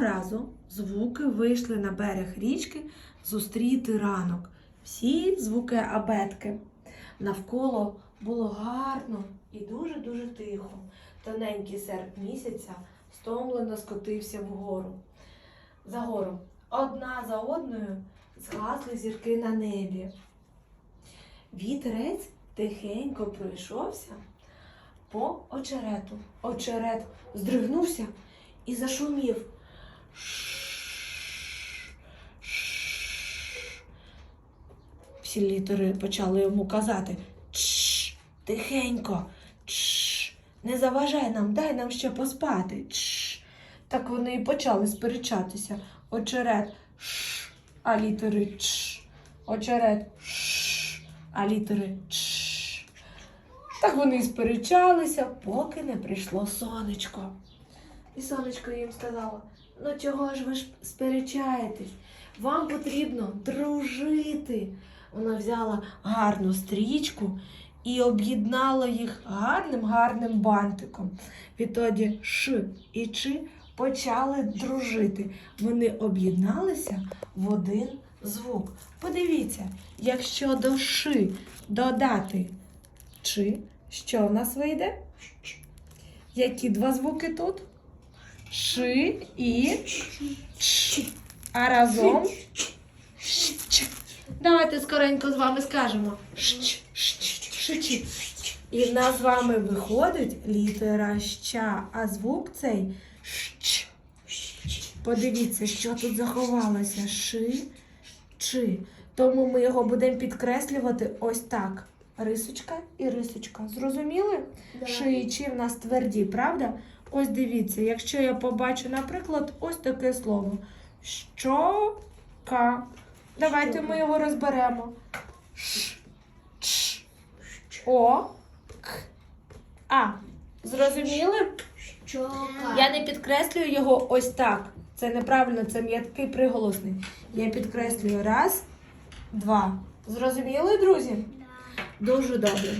Разу звуки вийшли на берег річки зустріти ранок. Всі звуки абетки. Навколо було гарно і дуже-дуже тихо. Тоненький серп місяця стомлено скотився вгору. За гору. Одна за одною згасли зірки на небі. Вітерець тихенько пройшовся по очерету. Очерет здригнувся і зашумів. Всі літери почали йому казати Чш, тихенько, чш, не заважай нам, дай нам ще поспати. Чш. Так вони і почали сперечатися. Очерет ш, а літери чш. Очерет ш, а літери чш. Так вони і сперечалися, поки не прийшло сонечко. І сонечко їм сказало: ну чого ж ви ж сперечаєтесь? Вам потрібно дружити. Вона взяла гарну стрічку і об'єднала їх гарним гарним бантиком. Відтоді Ш і Ч почали дружити. Вони об'єдналися в один звук. Подивіться, якщо до Ш додати Ч, що в нас вийде? Які два звуки тут? Ш і Ч. А разом Щ. Давайте скоренько з вами скажемо. Щ, щ. І в нас з вами виходить літера ща, а звук цей щ. Подивіться, що тут заховалося. Ши, чи. Тому ми його будемо підкреслювати ось так. Рисочка і рисочка. Зрозуміли? Ши і чи в нас тверді, правда? Ось дивіться, якщо я побачу, наприклад, ось таке слово. Щока. Давайте ми його розберемо. Ш, ч, о, к, а. Зрозуміли? Чока. Я не підкреслюю його ось так. Це неправильно, це м'який приголосний. Я підкреслюю раз, два. Зрозуміли, друзі? Дуже добре.